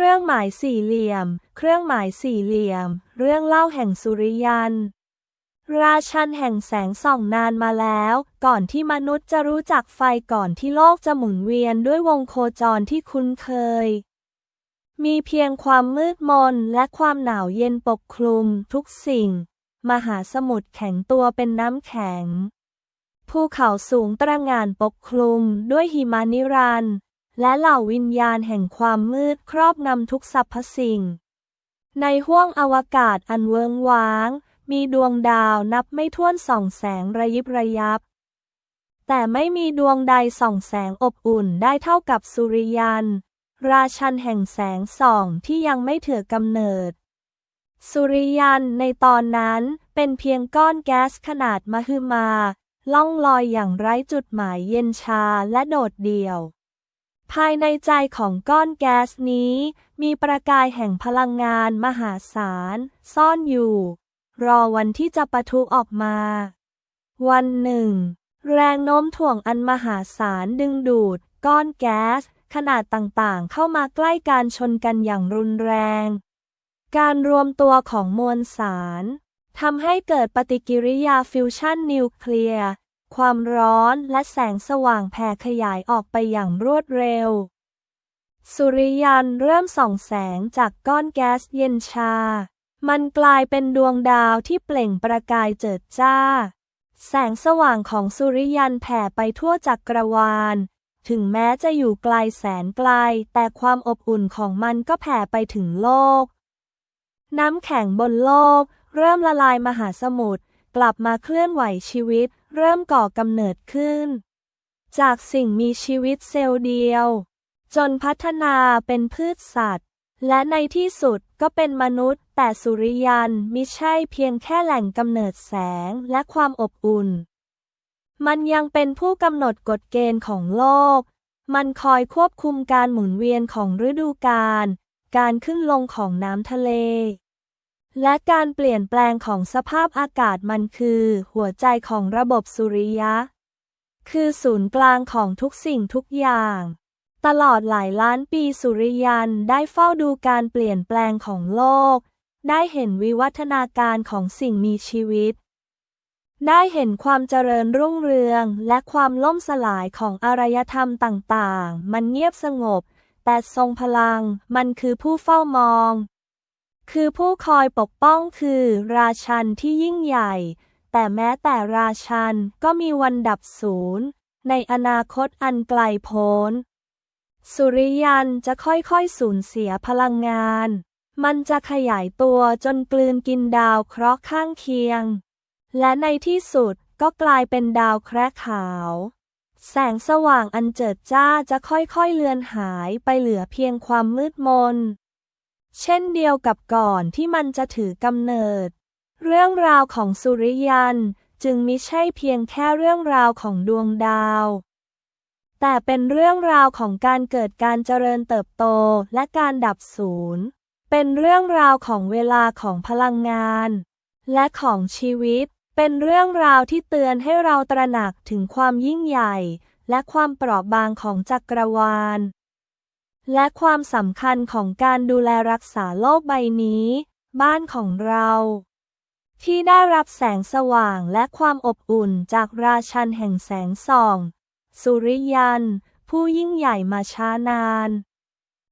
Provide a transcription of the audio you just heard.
ครื่องหมายสี่เหลี่ยม เครื่องหมายสี่เหลี่ยม เรื่องเล่าแห่งสุริยัน ราชันแห่งแสงส่องนานมาแล้ว ก่อนที่มนุษย์จะรู้จักไฟก่อนที่โลกจะหมุนเวียนด้วยวงโคจรที่คุ้นเคย มีเพียงความมืดมนและความหนาวเย็นปกคลุมทุกสิ่ง มหาสมุทรแข็งตัวเป็นน้ำแข็ง ภูเขาสูงตระหง่านปกคลุมด้วยหิมานิรันด์ และเหล่าวิญญาณแห่งความมืดครอบงำทุกสรรพสิ่ง ในห้วงอวกาศอันเวิงว้าง มีดวงดาวนับไม่ถ้วนส่องแสงระยิบระยับ แต่ไม่มีดวงใดส่องแสงอบอุ่นได้เท่ากับสุริยัน ราชันแห่งแสงส่องที่ยังไม่เถือกำเนิด สุริยันในตอนนั้นเป็นเพียงก้อนแก๊สขนาดมหึมา ล่องลอยอย่างไร้จุดหมายเย็นชาและโดดเดี่ยว ภายในใจของก้อนแก๊สนี้ มีประกายแห่งพลังงานมหาศาล ซ่อนอยู่ รอวันที่จะปะทุออกมา วันหนึ่ง แรงโน้มถ่วงอันมหาศาลดึงดูด ก้อนแก๊ส ขนาดต่างๆ เข้ามาใกล้การชนกันอย่างรุนแรง การรวมตัวของมวลสารทำให้เกิดปฏิกิริยาฟิวชั่นนิวเคลียร์ ความร้อนและแสงสว่างแผ่ขยายออกไปอย่างรวดเร็ว สุริยันเริ่มส่องแสงจากก้อนแก๊สเย็นชา มันกลายเป็นดวงดาวที่เปล่งประกายเจิดจ้า แสงสว่างของสุริยันแผ่ไปทั่วจักรวาล ถึงแม้จะอยู่ไกลแสนไกล แต่ความอบอุ่นของมันก็แผ่ไปถึงโลก น้ำแข็งบนโลก เริ่มละลายมหาสมุทร กลับมาเคลื่อนไหวชีวิต เริ่มก่อกำเนิดขึ้น จากสิ่งมีชีวิตเซลล์เดียว จนพัฒนาเป็นพืชสัตว์ และในที่สุดก็เป็นมนุษย์ แต่สุริยันมิใช่เพียงแค่แหล่งกำเนิดแสงและความอบอุ่น มันยังเป็นผู้กำหนดกฎเกณฑ์ของโลก มันคอยควบคุมการหมุนเวียนของฤดูกาลการขึ้นลงของน้ำทะเล และการเปลี่ยนแปลงของสภาพอากาศมันคือ หัวใจของระบบสุริยะ คือศูนย์กลางของทุกสิ่งทุกอย่าง ตลอดหลายล้านปีสุริยันได้เฝ้าดูการเปลี่ยนแปลงของโลก ได้เห็นวิวัฒนาการของสิ่งมีชีวิต ได้เห็นความเจริญรุ่งเรืองและความล่มสลายของอารยธรรมต่างๆ มันเงียบสงบ แต่ทรงพลัง มันคือผู้เฝ้ามอง คือผู้คอยปกป้องคือราชันที่ยิ่งใหญ่ แต่แม้แต่ราชันก็มีวันดับศูนย์ในอนาคตอันไกลโพ้น สุริยันจะค่อยๆสูญเสียพลังงาน มันจะขยายตัวจนกลืนกินดาวเคราะห์ข้างเคียง และในที่สุดก็กลายเป็นดาวแคระขาว แสงสว่างอันเจิดจ้าจะค่อยๆเลือนหายไปเหลือเพียงความมืดมน เช่นเดียวกับก่อนที่มันจะถือกำเนิด เรื่องราวของสุริยันจึงมิใช่เพียงแค่เรื่องราวของดวงดาว แต่เป็นเรื่องราวของการเกิดการเจริญเติบโตและการดับสูญเป็นเรื่องราวของเวลาของพลังงาน และของชีวิต เป็นเรื่องราวที่เตือนให้เราตระหนักถึงความยิ่งใหญ่ และความเปราะบางของจักรวาล และความสำคัญของการดูแลรักษาโลกใบนี้ บ้านของเรา ที่ได้รับแสงสว่างและความอบอุ่นจากราชันแห่งแสงส่อง สุริยัน ผู้ยิ่งใหญ่มาช้านาน